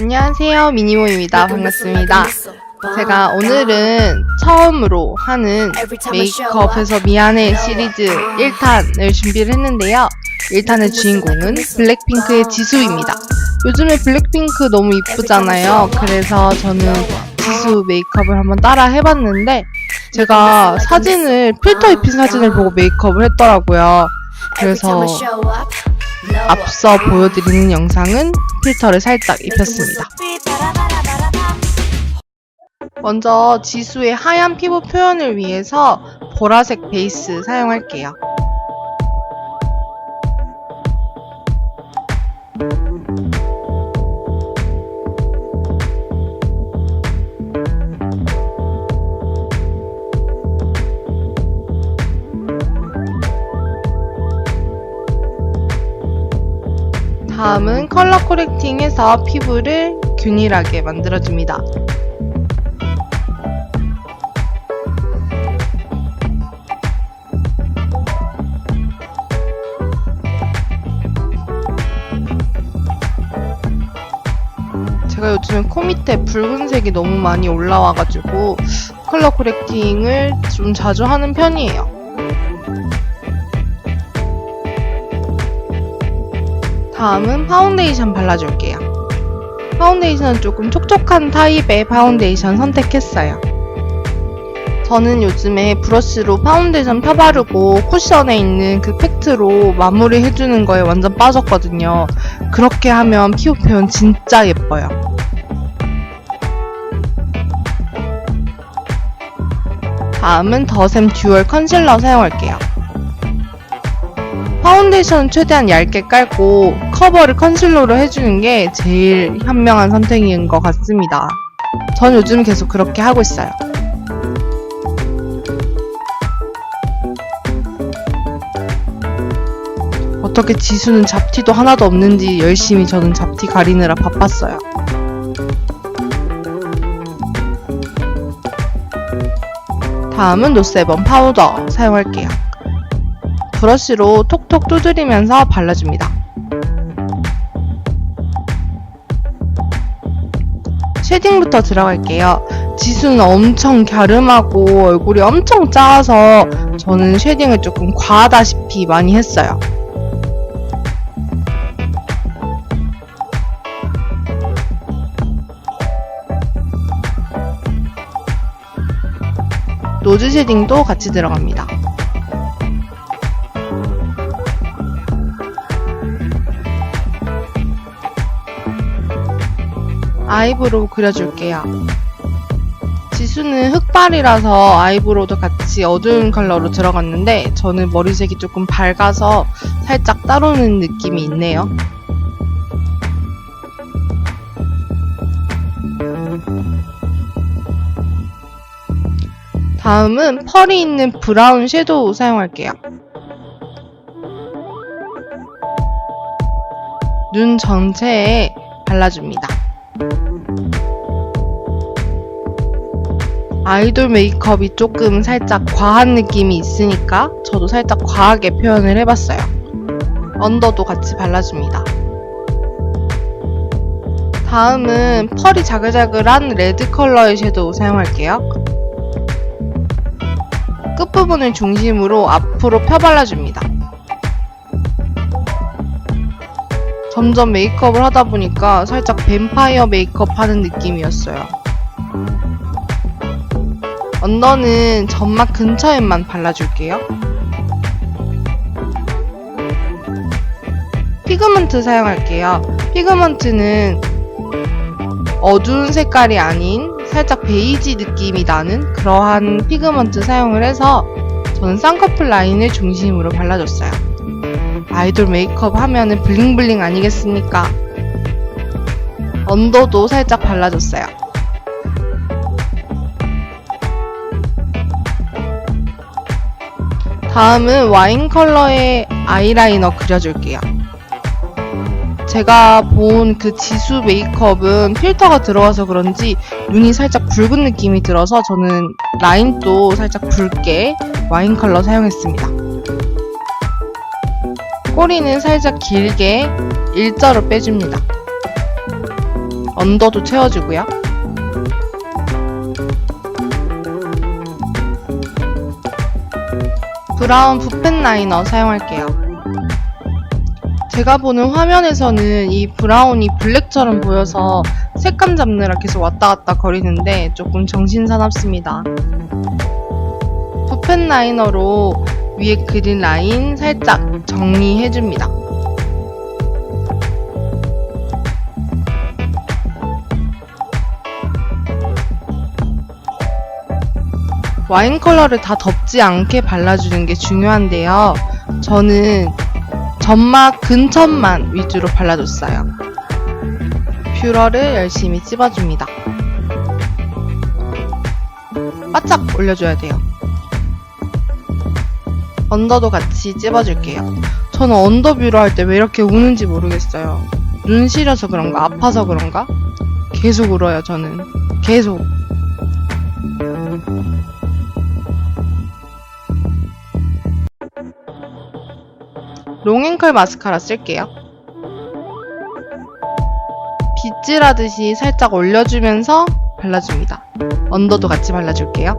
안녕하세요. 미니모입니다. 반갑습니다. 제가 오늘은 처음으로 하는 메이크업에서 미안해 시리즈 1탄을 준비를 했는데요. 1탄의 주인공은 블랙핑크의 지수입니다. 요즘에 블랙핑크 너무 이쁘잖아요. 그래서 저는 지수 메이크업을 한번 따라 해봤는데 제가 사진을 필터 입힌 사진을 보고 메이크업을 했더라고요. 그래서 앞서 보여드리는 영상은 필터를 살짝 입혔습니다. 먼저 지수의 하얀 피부 표현을 위해서 보라색 베이스 사용할게요. 다음은 컬러 코렉팅해서 피부를 균일하게 만들어줍니다. 제가 요즘에 코 밑에 붉은색이 너무 많이 올라와가지고 컬러 코렉팅을 좀 자주 하는 편이에요. 다음은 파운데이션 발라줄게요. 파운데이션은 조금 촉촉한 타입의 파운데이션 선택했어요. 저는 요즘에 브러쉬로 파운데이션 펴바르고 쿠션에 있는 그 팩트로 마무리 해주는 거에 완전 빠졌거든요. 그렇게 하면 피부 표현 진짜 예뻐요. 다음은 더샘 듀얼 컨실러 사용할게요. 파운데이션은 최대한 얇게 깔고 커버를 컨실러로 해주는 게 제일 현명한 선택인 것 같습니다. 전 요즘 계속 그렇게 하고 있어요. 어떻게 지수는 잡티도 하나도 없는지 열심히 저는 잡티 가리느라 바빴어요. 다음은 노세범 파우더 사용할게요. 브러쉬로 톡톡 두드리면서 발라줍니다. 쉐딩부터 들어갈게요. 지수는 엄청 갸름하고 얼굴이 엄청 작아서 저는 쉐딩을 조금 과하다시피 많이 했어요. 노즈 쉐딩도 같이 들어갑니다. 아이브로우 그려줄게요. 지수는 흑발이라서 아이브로우도 같이 어두운 컬러로 들어갔는데 저는 머리색이 조금 밝아서 살짝 따로는 느낌이 있네요. 다음은 펄이 있는 브라운 섀도우 사용할게요. 눈 전체에 발라줍니다. 아이돌 메이크업이 조금 살짝 과한 느낌이 있으니까 저도 살짝 과하게 표현을 해봤어요. 언더도 같이 발라줍니다. 다음은 펄이 자글자글한 레드 컬러의 섀도우 사용할게요. 끝부분을 중심으로 앞으로 펴발라줍니다. 점점 메이크업을 하다 보니까 살짝 뱀파이어 메이크업 하는 느낌이었어요. 언더는 점막 근처에만 발라줄게요. 피그먼트 사용할게요. 피그먼트는 어두운 색깔이 아닌 살짝 베이지 느낌이 나는 그러한 피그먼트 사용을 해서 저는 쌍꺼풀 라인을 중심으로 발라줬어요. 아이돌 메이크업 하면은 블링블링 아니겠습니까? 언더도 살짝 발라줬어요. 다음은 와인 컬러의 아이라이너 그려줄게요. 제가 본 그 지수 메이크업은 필터가 들어가서 그런지 눈이 살짝 붉은 느낌이 들어서 저는 라인도 살짝 붉게 와인 컬러 사용했습니다. 꼬리는 살짝 길게 일자로 빼줍니다. 언더도 채워주고요. 브라운 붓펜 라이너 사용할게요. 제가 보는 화면에서는 이 브라운이 블랙처럼 보여서 색감 잡느라 계속 왔다 갔다 거리는데 조금 정신 사납습니다. 붓펜 라이너로 위에 그린 라인 살짝 정리해줍니다. 와인 컬러를 다 덮지 않게 발라주는 게 중요한데요. 저는 점막 근처만 위주로 발라줬어요. 뷰러를 열심히 찝어줍니다. 바짝 올려줘야 돼요. 언더도 같이 찝어줄게요. 저는 언더 뷰러 할 때 왜 이렇게 우는지 모르겠어요. 눈 시려서 그런가? 아파서 그런가? 계속 울어요, 저는. 계속. 롱앵클 마스카라 쓸게요. 빗질하듯이 살짝 올려주면서 발라줍니다. 언더도 같이 발라줄게요.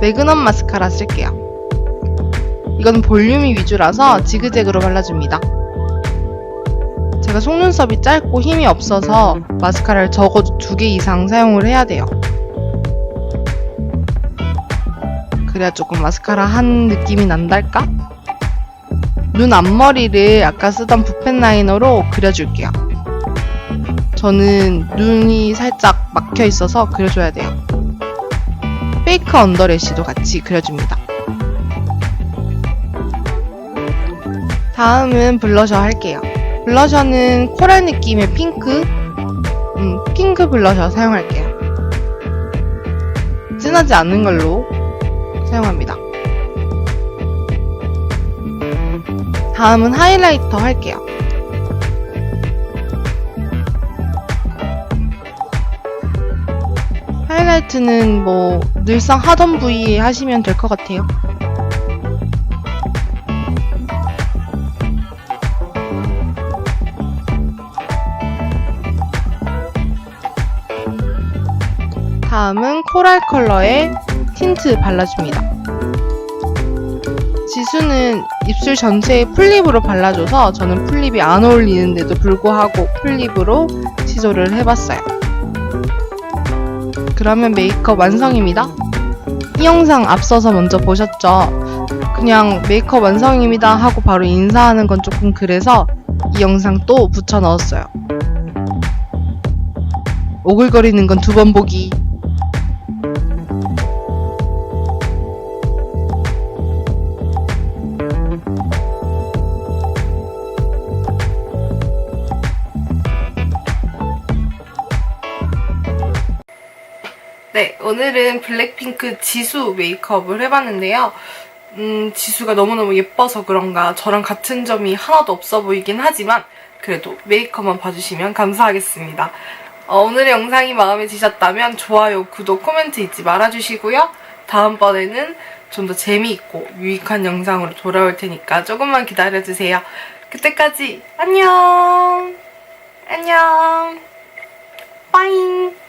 매그넘 마스카라 쓸게요. 이거는 볼륨이 위주라서 지그재그로 발라줍니다. 제가 속눈썹이 짧고 힘이 없어서 마스카라를 적어도 두 개 이상 사용을 해야 돼요. 그래야 조금 마스카라 한 느낌이 난달까? 눈 앞머리를 아까 쓰던 붓펜 라이너로 그려줄게요. 저는 눈이 살짝 막혀 있어서 그려줘야 돼요. 페이크 언더래쉬도 같이 그려줍니다. 다음은 블러셔 할게요. 블러셔는 코랄 느낌의 핑크, 음, 핑크 블러셔 사용할게요. 진하지 않은 걸로 사용합니다. 다음은 하이라이터 할게요. 하이라이트는 뭐 늘상 하던 부위에 하시면 될 것 같아요. 다음은 코랄 컬러의 틴트 발라줍니다. 지수는 입술 전체에 풀립으로 발라줘서 저는 풀립이 안 어울리는데도 불구하고 풀립으로 시도를 해봤어요. 그러면 메이크업 완성입니다. 이 영상 앞서서 먼저 보셨죠? 그냥 메이크업 완성입니다 하고 바로 인사하는 건 조금 그래서 이 영상 또 붙여 넣었어요. 오글거리는 건 두 번 보기. 네, 오늘은 블랙핑크 지수 메이크업을 해봤는데요. 음, 지수가 너무너무 예뻐서 그런가 저랑 같은 점이 하나도 없어 보이긴 하지만 그래도 메이크업만 봐주시면 감사하겠습니다. 어, 오늘의 영상이 마음에 드셨다면 좋아요, 구독, 코멘트 잊지 말아주시고요. 다음번에는 좀 더 재미있고 유익한 영상으로 돌아올 테니까 조금만 기다려주세요. 그때까지 안녕! 안녕! 빠잉!